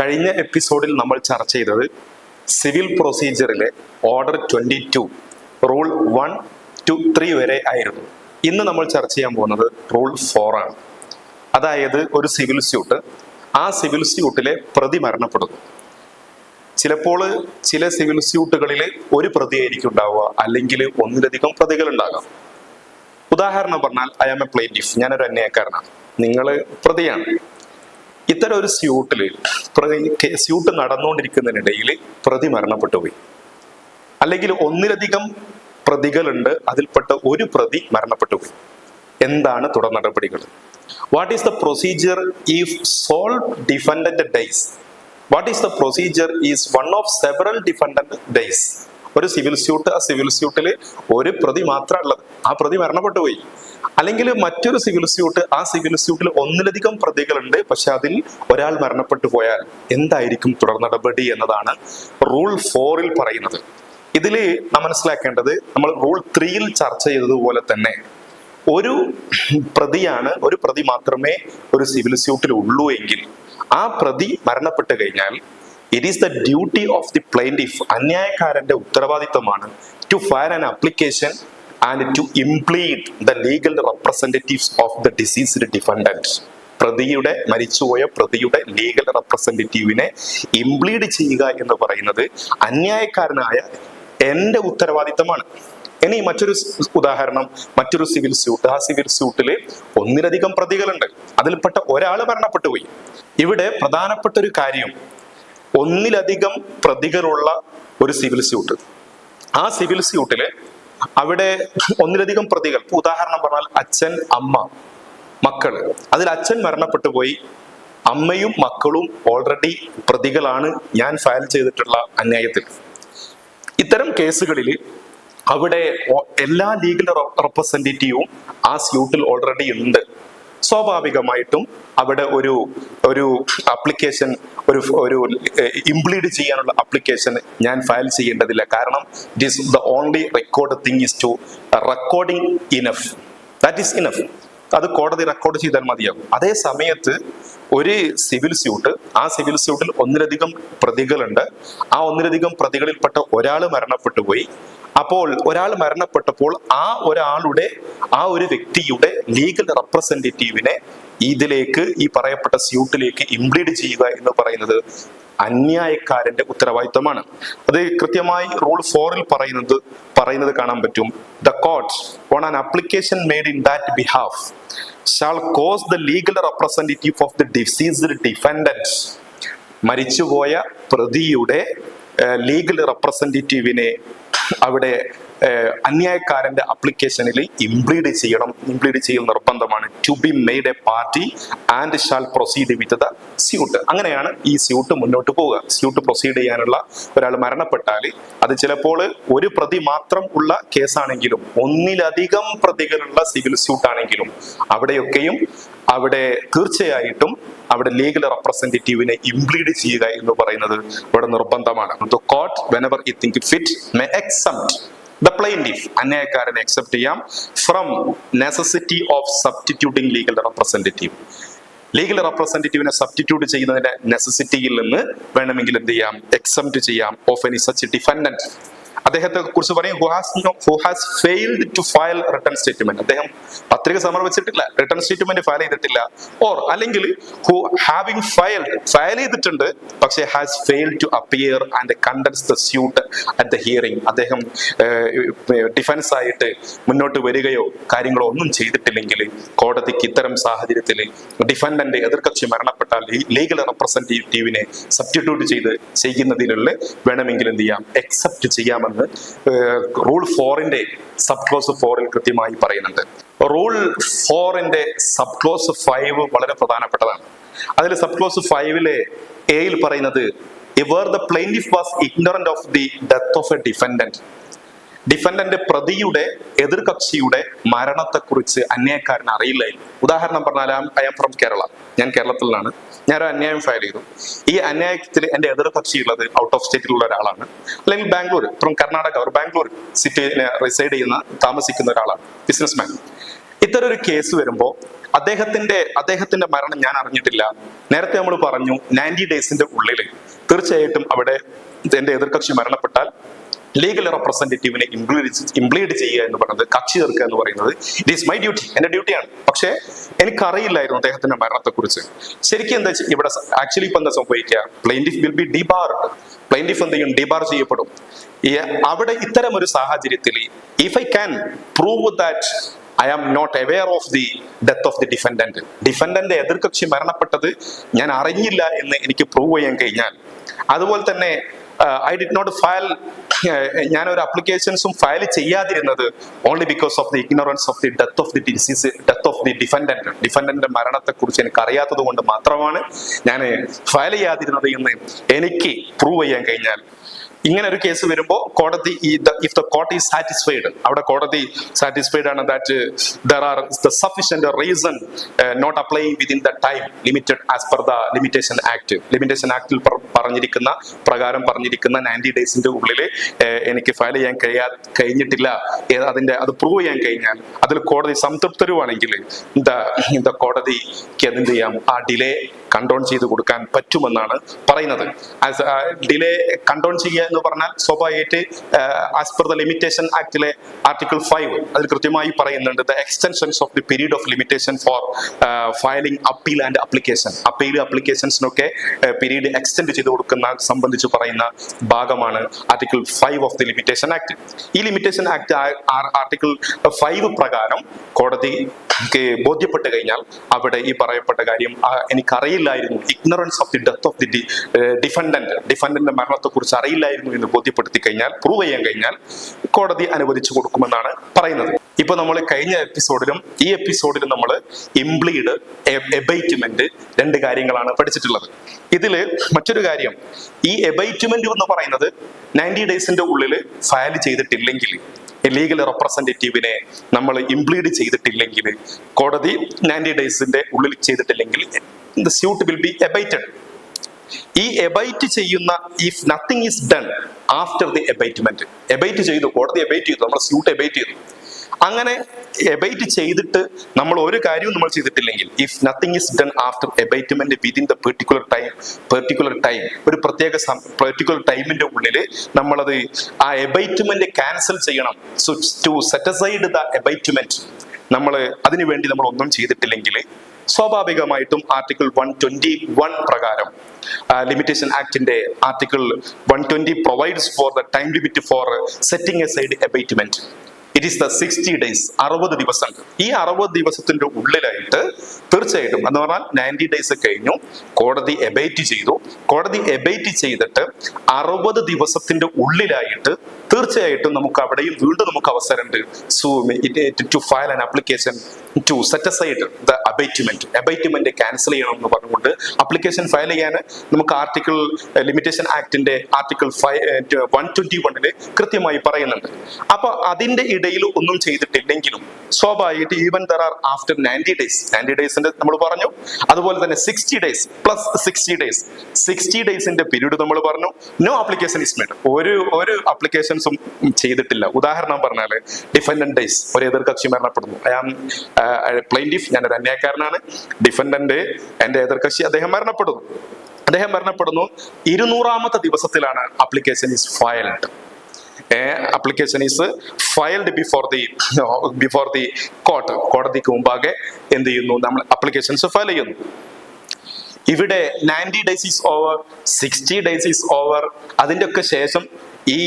കഴിഞ്ഞ എപ്പിസോഡിൽ നമ്മൾ ചർച്ച ചെയ്തത് civil പ്രൊസീജിയറിലെ order twenty two rule one two three വരെ ആയിരുന്നു. ഇന്ന് നമ്മൾ ചർച്ച ചെയ്യാൻ പോകുന്നത് റൂൾ ഫോർ ആണ്. അതായത് ഒരു സിവിൽ സ്യൂട്ട്. ആ സിവിൽ സ്യൂട്ടിലെ പ്രതി മരണപ്പെടുന്നു. ചിലപ്പോൾ ചില സിവിൽ സ്യൂട്ടുകളിൽ ഒരു പ്രതിയായിരിക്കും ഉണ്ടാവുക അല്ലെങ്കിൽ ഒന്നിലധികം പ്രതികൾ ഉണ്ടാകാം. ഉദാഹരണം പറഞ്ഞാൽ ഐ ആം എ പ്ലേറ്റിഫ് ഞാനൊരു അന്യായക്കാരനാണ്. നിങ്ങൾ പ്രതിയാണ്. ഇത്തരം ഒരു സ്യൂട്ടിൽ സ്യൂട്ട് നടന്നുകൊണ്ടിരിക്കുന്നതിനിടയിൽ പ്രതി മരണപ്പെട്ടു പോയി. അല്ലെങ്കിൽ ഒന്നിലധികം പ്രതികളുണ്ട് അതിൽപ്പെട്ട ഒരു പ്രതി മരണപ്പെട്ടു പോയി. എന്താണ് തുടർ നടപടികൾ what is the procedure if sole defendant dies what is the procedure is one of several defendant dies ഒരു സിവിൽ സ്യൂട്ട് ആ സിവിൽ സ്യൂട്ടിൽ ഒരു പ്രതി മാത്രമുള്ളത് ആ പ്രതി മരണപ്പെട്ടു പോയി. അല്ലെങ്കിൽ മറ്റൊരു സിവിൽ സ്യൂട്ട് ആ സിവിൽ സ്യൂട്ടിൽ ഒന്നിലധികം പ്രതികളുണ്ട്. പക്ഷെ അതിൽ ഒരാൾ മരണപ്പെട്ടു പോയാൽ എന്തായിരിക്കും തുടർ നടപടി എന്നതാണ് റൂൾ ഫോറിൽ പറയുന്നത്. ഇതിൽ നാം മനസ്സിലാക്കേണ്ടത് നമ്മൾ റൂൾ ത്രീയിൽ ചർച്ച ചെയ്തതുപോലെ തന്നെ ഒരു പ്രതിയാണ് ഒരു പ്രതി മാത്രമേ ഒരു സിവിൽ സ്യൂട്ടിൽ ഉള്ളൂ എങ്കിൽ ആ പ്രതി മരണപ്പെട്ടു കഴിഞ്ഞാൽ it is the duty of the plaintiff അന്യായക്കാരന്റെ ഉത്തരവാദിത്തമാണ് to file an application and to implead the legal representatives of the deceased defendants പ്രതിയുടെ മരിച്ചുപോയ പ്രതിയുടെ ലീഗൽ റെപ്രസെന്റേറ്റീവിനെ ഇംപ്ലീഡ് ചെയ്യുക എന്ന് പറയുന്നത് അന്യായക്കാരനായ എന്റെ ഉത്തരവാദിത്തമാണ്. ഇനി മറ്റൊരു ഉദാഹരണം മറ്റൊരു സിവിൽ സ്യൂട്ട് ആ സിവിൽ സ്യൂട്ടിൽ ഒന്നിലധികം പ്രതികളുണ്ട്. അതിൽപ്പെട്ട ഒരാൾ മരണപ്പെട്ടു പോയി ഇവിടെ പ്രധാനപ്പെട്ട ഒരു കാര്യം ഒന്നിലധികം പ്രതികളുള്ള ഒരു സിവിൽ സ്യൂട്ട് ആ സിവിൽ സ്യൂട്ടിൽ അവിടെ ഒന്നിലധികം പ്രതികൾ. ഉദാഹരണം പറഞ്ഞാൽ അച്ഛൻ അമ്മ മക്കൾ. അതിൽ അച്ഛൻ മരണപ്പെട്ടു പോയി. അമ്മയും മക്കളും ഓൾറെഡി പ്രതികളാണ് ഞാൻ ഫയൽ ചെയ്തിട്ടുള്ള അന്യായത്തിൽ. ഇത്തരം കേസുകളിൽ അവിടെ എല്ലാ ലീഗൽ റെപ്രസെന്റേറ്റീവും ആ സ്യൂട്ടിൽ ഓൾറെഡി ഉണ്ട്. സ്വാഭാവികമായിട്ടും അവിടെ ഒരു ഒരു അപ്ലിക്കേഷൻ ഒരു ഒരു ഇംപ്ലീഡ് ചെയ്യാനുള്ള അപ്ലിക്കേഷൻ ഞാൻ ഫയൽ ചെയ്യേണ്ടതില്ല. കാരണം it is the only record thing is to recording enough that is enough അത് കോടതി റെക്കോർഡ് ചെയ്താൽ മതിയാകും. അതേ സമയത്ത് ഒരു സിവിൽ സ്യൂട്ട് ആ സിവിൽ സ്യൂട്ടിൽ ഒന്നിലധികം പ്രതികളുണ്ട്. ആ ഒന്നിലധികം പ്രതികളിൽപ്പെട്ട ഒരാൾ മരണപ്പെട്ടു പോയി അപ്പോൾ ഒരാൾ മരണപ്പെട്ടപ്പോൾ ആ ഒരാളുടെ ആ ഒരു വ്യക്തിയുടെ ലീഗൽ റെപ്രസെന്റേറ്റീവിനെ ഇതിലേക്ക് ഈ പറയപ്പെട്ട സ്യൂട്ടിലേക്ക് ഇംപ്ലീഡ് ചെയ്യുക എന്ന് പറയുന്നത് അന്യായക്കാരന്റെ ഉത്തരവാദിത്തമാണ് അത് കൃത്യമായി റൂൾ ഫോറിൽ പറയുന്നത് പറയുന്നത് കാണാൻ പറ്റും. The court on an application made in that behalf shall cause the legal representative of the deceased defendants മരിച്ചുപോയ പ്രതിയുടെ ലീഗൽ റെപ്രസെന്റേറ്റീവിനെ അവിടെ അന്യായക്കാരന്റെ അപ്ലിക്കേഷനിൽ ഇംപ്ലീഡ് ചെയ്യണം ഇംപ്ലീഡ് ചെയ്യൽ നിർബന്ധമാണ്. To be made a party and shall proceed with the suit അങ്ങനെയാണ് ഈ suit മുന്നോട്ട് പോവുക. സ്യൂട്ട് പ്രൊസീഡ് ചെയ്യാനുള്ള ഒരാൾ മരണപ്പെട്ടാൽ അത് ചിലപ്പോൾ ഒരു പ്രതി മാത്രം ഉള്ള കേസാണെങ്കിലും ഒന്നിലധികം പ്രതികളുള്ള സിവിൽ സ്യൂട്ട് ആണെങ്കിലും അവിടെയൊക്കെയും അവിടെ തീർച്ചയായിട്ടും അവിടെ ലീഗൽ റെപ്രസെന്റേറ്റീവിനെ ഇംപ്ലീഡ് ചെയ്യുക എന്ന് പറയുന്നത് ഇവിടെ നിർബന്ധമാണ്. The court whenever it think fit may except the plaintiff അന്യായക്കാരനെ accept ചെയ്യാം. From necessity of substituting legal representative legal റെപ്രസെന്റേറ്റീവിനെ substitute ചെയ്യുന്നതിന്റെ നെസസിറ്റിയിൽ നിന്ന് വേണമെങ്കിൽ എന്ത് ചെയ്യാം? എക്സംപ്റ്റ് ചെയ്യാം. ഓഫ് എനി സച്ച് ഡിഫൻഡന്റ് അദ്ദേഹത്തെ കുറിച്ച് പറയും who has who has failed to file return statement അദ്ദേഹം പത്രിക സമർപ്പിച്ചിട്ടില്ല. റിട്ടേൺ സ്റ്റേറ്റ്മെന്റ് ഫയൽ ചെയ്തിട്ടില്ല. ഓർ അല്ലെങ്കിൽ ഹു ഹാവിംഗ് ഫയൽ ഫയൽ ചെയ്തിട്ടുണ്ട് പക്ഷേ has fail to appear and contends the suit at the hearing അദ്ദേഹം ഡിഫൻസ് ആയിട്ട് മുന്നോട്ട് വരികയോ കാര്യങ്ങളോ ഒന്നും ചെയ്തിട്ടില്ലെങ്കിൽ കോടതിക്ക് ഇത്തരം സാഹചര്യത്തിൽ ഡിഫൻഡന്റ് എതിർകക്ഷി മരണപ്പെട്ടാൽ ലീഗൽ റെപ്രസെന്റേറ്റീവിനെ സബ്സ്റ്റിറ്റ്യൂട്ട് ചെയ്ത് ചെയ്യുന്നതിനുള്ള വേണമെങ്കിൽ എന്ത് ചെയ്യാം? എക്സെപ്റ്റ് ചെയ്യാമെന്ന് റൂൾ ഫോറിന്റെ സബ് ക്ലോസ് ഫോറിൽ കൃത്യമായി പറയുന്നുണ്ട്. റൂൾ ഫോറിന്റെ സബ് ക്ലോസ് ഫൈവ് വളരെ പ്രധാനപ്പെട്ടതാണ്. അതിൽ സബ് ക്ലോസ് ഫൈവിലെ എയിൽ പറയുന്നത് ഇവർ the plaintiff was ignorant of the death of a defendant പ്രതിയുടെ എതിർകക്ഷിയുടെ മരണത്തെക്കുറിച്ച് അന്യായക്കാരൻ അറിയില്ലായിരുന്നു. ഉദാഹരണം പറഞ്ഞാൽ ഐ ആം ഫ്രം കേരള ഞാൻ കേരളത്തിലാണ്. ഞാൻ ഒരു അന്യായം ഫയൽ ചെയ്തു. ഈ അന്യായത്തിൽ എന്റെ എതിർകക്ഷി ഉള്ളത് ഔട്ട് ഓഫ് സ്റ്റേറ്റിലുള്ള ഒരാളാണ്. അല്ലെങ്കിൽ ബാംഗ്ലൂർ ഫ്രം കർണാടക ഒരു ബാംഗ്ലൂർ സിറ്റി റിസൈഡ് ചെയ്യുന്ന താമസിക്കുന്ന ഒരാളാണ്. ബിസിനസ്മാൻ ഇത്തരം ഒരു കേസ് വരുമ്പോൾ അദ്ദേഹത്തിന്റെ അദ്ദേഹത്തിന്റെ മരണം ഞാൻ അറിഞ്ഞിട്ടില്ല. നേരത്തെ നമ്മൾ പറഞ്ഞു നയന്റി ഡേയ്സിന്റെ ഉള്ളിൽ തീർച്ചയായിട്ടും അവിടെ എന്റെ എതിർകക്ഷി മരണപ്പെട്ടാൽ ലീഗൽ റെപ്രസെന്റേറ്റീവിനെ ഇംപ്ലീഡ് ഇംപ്ലീഡ് ചെയ്യുക എന്ന് പറയുന്നത് കക്ഷി ചേർക്കുക എന്ന് പറയുന്നത് ഇറ്റ് ഈസ് മൈ ഡ്യൂട്ടി എന്റെ ഡ്യൂട്ടിയാണ് പക്ഷേ എനിക്കറിയില്ലായിരുന്നു അദ്ദേഹത്തിന്റെ മരണത്തെക്കുറിച്ച്. ശരിക്കും എന്താ ഇവിടെ ആക്ച്വലി ഇപ്പൊ എന്താ സംഭവിക്കുക? Plaintiff will be debarred plaintiff എന്ത് ചെയ്യും? ഡിബാർ ചെയ്യപ്പെടും. അവിടെ ഇത്തരം ഒരു സാഹചര്യത്തിൽ if I can prove that I am not aware of the death of the defendant defendant എതിർകക്ഷി മരണപ്പെട്ടത് ഞാൻ അറിഞ്ഞില്ല എന്ന് എനിക്ക് പ്രൂവ് ചെയ്യാൻ കഴിഞ്ഞാൽ. അതുപോലെ തന്നെ ഐ ഡിഡ് നോട്ട് ഫയൽ ഞാൻ ഒരു അപ്ലിക്കേഷൻസും file ചെയ്യാതിരുന്നത് only because of the ignorance of the death of the deceased death of the defendant ഡിഫൻഡന്റിന്റെ മരണത്തെ കുറിച്ച് എനിക്ക് അറിയാത്തത് കൊണ്ട് മാത്രമാണ് ഞാൻ ഫയൽ ചെയ്യാതിരുന്നത് എന്ന് എനിക്ക് പ്രൂവ് ചെയ്യാൻ കഴിഞ്ഞാൽ. ഇങ്ങനെ ഒരു കേസ് വരുമ്പോൾ കോടതി ഈ if the court is satisfied അവിടെ കോടതി സാറ്റിസ്ഫൈഡ് ആണ് that there are the sufficient reason not applying within the time limited as per the limitation act limitation ആക്ടിൽ പറഞ്ഞിരിക്കുന്ന പ്രകാരം പറഞ്ഞിരിക്കുന്ന നയന്റി ഡേയ്സിന്റെ ഉള്ളിൽ എനിക്ക് ഫയൽ ചെയ്യാൻ കഴിയാ കഴിഞ്ഞിട്ടില്ല അതിന്റെ അത് പ്രൂവ് ചെയ്യാൻ കഴിഞ്ഞാൽ അതിൽ കോടതി സംതൃപ്തരുവാണെങ്കിൽ ദ കോടതിക്ക് എന്ത് ചെയ്യാം? ആ ഡിലേ കൺട്രോൾ ചെയ്ത് കൊടുക്കാൻ പറ്റുമെന്നാണ് പറയുന്നത്. ഡിലേ കണ്ടോൺ ചെയ്യുക എന്ന് പറഞ്ഞാൽ സ്വാഭാവികമായിട്ട് ആസ് പെർ ദ ലിമിറ്റേഷൻ ആക്ടിലെ ആർട്ടിക്കിൾ ഫൈവ് അതിൽ കൃത്യമായി പറയുന്നുണ്ട് the extensions of the period of limitation for filing appeal and application appeal അപ്ലിക്കേഷൻസിനൊക്കെ period extend ചെയ്ത് കൊടുക്കുന്ന സംബന്ധിച്ച് പറയുന്ന ഭാഗമാണ് article five of the limitation act ഈ ലിമിറ്റേഷൻ ആക്ട് ആർട്ടിക്കിൾ ഫൈവ് പ്രകാരം കോടതി ബോധ്യപ്പെട്ട് കഴിഞ്ഞാൽ അവിടെ ഈ പറയപ്പെട്ട കാര്യം ആ, എനിക്കറിയില്ലായിരുന്നു ignorance of the death of the defendant ഡിഫൻഡന്റിന്റെ മരണത്തെ കുറിച്ച് അറിയില്ലായിരുന്നു എന്ന് ബോധ്യപ്പെടുത്തി കഴിഞ്ഞാൽ പ്രൂവ് ചെയ്യാൻ കഴിഞ്ഞാൽ കോടതി അനുവദിച്ചു കൊടുക്കുമെന്നാണ് പറയുന്നത്. ഇപ്പൊ നമ്മൾ കഴിഞ്ഞ എപ്പിസോഡിലും ഈ എപ്പിസോഡിലും നമ്മൾ ഇംപ്ലീഡ് എബൈറ്റ്മെന്റ് രണ്ട് കാര്യങ്ങളാണ് പഠിച്ചിട്ടുള്ളത്. ഇതിൽ മറ്റൊരു കാര്യം ഈ എബൈറ്റ്മെന്റ് എന്ന് പറയുന്നത് നയന്റി ഡേയ്സിന്റെ ഉള്ളിൽ ഫയൽ ചെയ്തിട്ടില്ലെങ്കിൽ ലീഗൽ റെപ്രസെന്റേറ്റീവിനെ നമ്മൾ ഇംപ്ലീഡ് ചെയ്തിട്ടില്ലെങ്കിൽ കോടതി നയന്റി ഡേയ്സിന്റെ ഉള്ളിൽ ചെയ്തിട്ടില്ലെങ്കിൽ the suit will be abated ഈ എബൈറ്റ് ചെയ്യുന്ന if nothing is done after the abatement abate ചെയ്തു കോടതി എബൈറ്റ് ചെയ്തു നമ്മൾ സ്യൂട്ട് എബൈറ്റ് ചെയ്തു. അങ്ങനെ എബൈറ്റ് ചെയ്തിട്ട് നമ്മൾ ഒരു കാര്യവും നമ്മൾ ചെയ്തിട്ടില്ലെങ്കിൽ if nothing is done after abatement within the particular time particular time ഒരു പ്രത്യേക പെർട്ടിക്കുലർ ടൈമിന്റെ ഉള്ളിൽ നമ്മളത് ആ എബൈറ്റ്മെന്റ് ക്യാൻസൽ ചെയ്യണം. So to set aside the abatement നമ്മൾ അതിനു വേണ്ടി നമ്മൾ ഒന്നും ചെയ്തിട്ടില്ലെങ്കിൽ സ്വാഭാവികമായിട്ടും ആർട്ടിക്കിൾ വൺ ട്വന്റി വൺ പ്രകാരം limitation ആക്ടിന്റെ article one twenty provides for the time limit for setting aside abatement it is the sixty days അറുപത് ദിവസങ്ങൾ. ഈ അറുപത് ദിവസത്തിന്റെ ഉള്ളിലായിട്ട് തീർച്ചയായിട്ടും എന്ന് പറഞ്ഞാൽ നയന്റി ഡേയ്സ് കഴിഞ്ഞു. കോടതി എബൈറ്റ് ചെയ്തു. കോടതി എബൈറ്റ് ചെയ്തിട്ട് അറുപത് ദിവസത്തിന്റെ ഉള്ളിലായിട്ട് തീർച്ചയായിട്ടും നമുക്ക് അവിടെയും വീണ്ടും നമുക്ക് അവസരമുണ്ട്. So to file an application to set the abatement abatement cancel ചെയ്യണം എന്ന് പറഞ്ഞുകൊണ്ട് അപ്ലിക്കേഷൻ ഫയൽ ചെയ്യാൻ നമുക്ക് ആർട്ടിക്കിൾ ലിമിറ്റേഷൻ ആക്ടിന്റെ ആർട്ടിക്കിൾ ഫൈവ് വൺ ട്വന്റി വണ്ണിൽ കൃത്യമായി പറയുന്നുണ്ട്. അപ്പൊ അതിന്റെ ഇടയിൽ ഒന്നും ചെയ്തിട്ടില്ലെങ്കിലും സ്വാഭാവികമായിട്ട് even there are after ninety days ninety ഡേയ്സിന്റെ നമ്മൾ പറഞ്ഞു. അതുപോലെ തന്നെ sixty days plus sixty days sixty ഡേയ്സിന്റെ period നമ്മൾ പറഞ്ഞു. നോ ആപ്ലിക്കേഷൻ ഇസ് മേഡ് ഒരു ഒരു ആപ്ലിക്കേഷൻസും ചെയ്തിട്ടില്ല. ഉദാഹരണം പറഞ്ഞാൽ ഡിഫൻഡന്റ് ഡേയ്സ് ഒരു എതിർകക്ഷി മരണപ്പെടുന്നു. ഐ ആം ഞാൻ ഒരു അന്യായക്കാരനാണ്. ഡിഫൻഡന്റ് എന്റെ എതിർകക്ഷി അദ്ദേഹം മരണപ്പെടുന്നു. അദ്ദേഹം മരണപ്പെടുന്നു. ഇരുന്നൂറാമത്തെ ദിവസത്തിലാണ് application is filed application is filed before the before the court കോടതിക്ക് മുമ്പാകെ എന്ത് ചെയ്യുന്നു? നമ്മൾ അപ്ലിക്കേഷൻസ് ഫയൽ ചെയ്യുന്നു. ഇവിടെ ninety days is over sixty days is over അതിന്റെ ഒക്കെ ശേഷം ഈ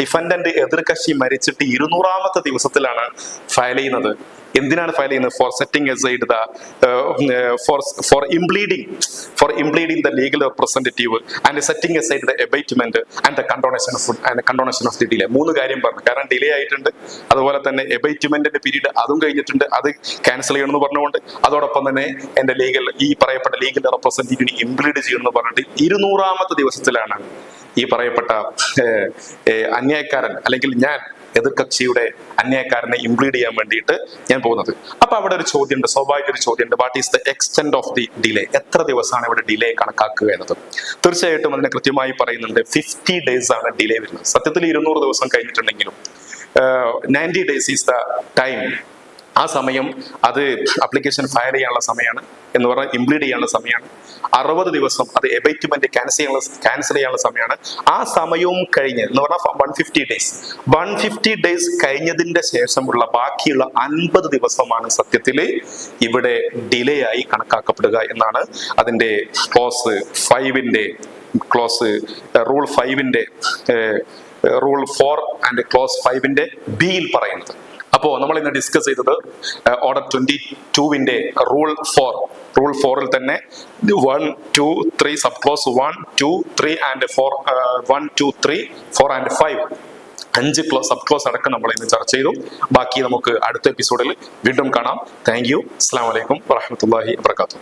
ഡിഫൻഡന്റ് എതിർകക്ഷി മരിച്ചിട്ട് ഇരുന്നൂറാമത്തെ ദിവസത്തിലാണ് ഫയൽ ചെയ്യുന്നത്. എന്തിനാണ് ഫയൽ ചെയ്യുന്നത്? For setting aside the for for impleading for impleading the legal representative and setting aside the abatement and the condonation of and condonation of the delay മൂന്ന് കാര്യം പറഞ്ഞു. കാരണം ഡിലേ ആയിട്ടുണ്ട്. അതുപോലെ തന്നെ എബൈറ്റ്മെന്റിന്റെ പീരീഡ് അതും കഴിഞ്ഞിട്ടുണ്ട്. അത് ക്യാൻസൽ ചെയ്യണമെന്ന് പറഞ്ഞുകൊണ്ട്. അതോടൊപ്പം തന്നെ എന്റെ ലീഗൽ ഈ പറയപ്പെട്ട ലീഗൽ റെപ്രസെന്റേറ്റീവിനെ ഇംപ്ലീഡ് ചെയ്യണമെന്ന് പറഞ്ഞിട്ട് ഇരുന്നൂറാമത്തെ ദിവസത്തിലാണ് ഈ പറയപ്പെട്ട അന്യായക്കാരൻ അല്ലെങ്കിൽ ഞാൻ എതിർകക്ഷിയുടെ അന്യായക്കാരനെ ഇംപ്ലീഡ് ചെയ്യാൻ വേണ്ടിയിട്ട് ഞാൻ പോകുന്നത്. അപ്പൊ അവിടെ ഒരു ചോദ്യമുണ്ട് സ്വാഭാവിക ഒരു ചോദ്യമുണ്ട്. What is the extent of the delay എത്ര ദിവസമാണ് ഇവിടെ ഡിലേ കണക്കാക്കുക എന്നത്? തീർച്ചയായിട്ടും അതിനെ കൃത്യമായി പറയുന്നുണ്ട് ഫിഫ്റ്റി ഡേയ്സ് ആണ് ഡിലേ വരുന്നത്. സത്യത്തിൽ ഇരുന്നൂറ് ദിവസം കഴിഞ്ഞിട്ടുണ്ടെങ്കിലും ninety days is the time ആ സമയം അത് അപ്ലിക്കേഷൻ ഫയൽ ചെയ്യാനുള്ള സമയമാണ് എന്ന് പറഞ്ഞാൽ ഇംപ്ലീഡ് ചെയ്യാനുള്ള സമയമാണ്. അറുപത് ദിവസം അത് എബൈറ്റ്മെന്റ് ക്യാൻസൽ ചെയ്യാനുള്ള ക്യാൻസൽ ചെയ്യാനുള്ള സമയമാണ്. ആ സമയവും കഴിഞ്ഞ് എന്ന് പറഞ്ഞാൽ one fifty days one fifty days കഴിഞ്ഞതിന്റെ ശേഷമുള്ള ബാക്കിയുള്ള അൻപത് ദിവസമാണ് സത്യത്തിൽ ഇവിടെ ഡിലേ ആയി കണക്കാക്കപ്പെടുക എന്നാണ് അതിന്റെ ക്ലോസ് ഫൈവിന്റെ ക്ലോസ് റൂൾ ഫൈവിന്റെ റൂൾ ഫോർ ആൻഡ് ക്ലോസ് ഫൈവിന്റെ ബിയിൽ പറയുന്നത്. അപ്പോ നമ്മൾ ഇന്ന് ഡിസ്കസ് ചെയ്തത് ഓർഡർ ട്വന്റി ടൂവിന്റെ റൂൾ ഫോർ റൂൾ ഫോറിൽ തന്നെ one two three sub clause one two three and four one two three four and five അഞ്ച് ക്ലോസ് സബ് ക്ലോസ് അടക്കം നമ്മൾ ഇന്ന് ചർച്ച ചെയ്തു. ബാക്കി നമുക്ക് അടുത്ത എപ്പിസോഡിൽ വീണ്ടും കാണാം. താങ്ക് യു അസ്സാം വലൈക്കും വാഹമത്തല്ലാഹി വാത്തു